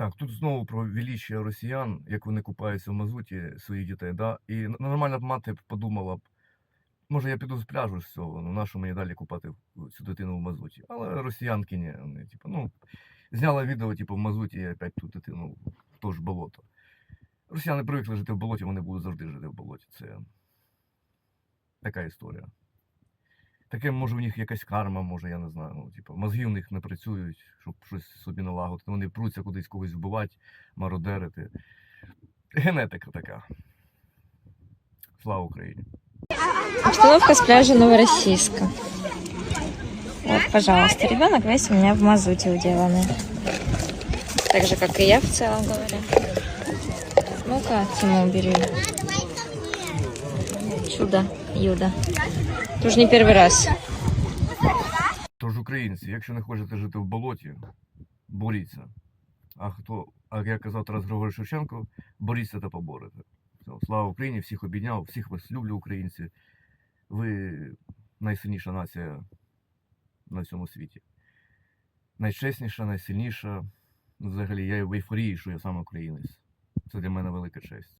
Так, тут знову про величие росіян, як вони купаються в мазуті своїх дітей. Да? І нормальна б мати подумала б, може я піду з пляжу з цього, ну нащо мені далі купати цю дитину в мазуті. Але росіянки ні, вони, типу, ну, зняла відео, типу, в мазуті і опять ту дитину в то ж болото. Росіяни привикли жити в болоті, вони будуть завжди жити в болоті. Це така історія. Таке, може, у них якась карма, може, я не знаю. Ну, типу, мозги у них не працюють, щоб щось собі налагодити. Вони пруться кудись когось вбивати, мародерити. Генетика така. Слава Україні! Обстановка с пляжа Новороссийска. Вот, пожалуйста, ребенок весь у меня в мазуте уделанный. Так же, как и я в целом говоря. Ну-ка, Тиму убери. Чудо, Юда. Тоже не первый раз. Тож, українці, якщо не хочете жити в болоті, боріться. А хто, а як казав Тарас Григорович Шевченко, боріться та поборете. Слава Україні, всіх обійняв, всіх вас люблю, українці. Ви найсильніша нація на цьому світі. Найчесніша, найсильніша. Взагалі, я в ейфорії, що я сам українець. Це для мене велика честь.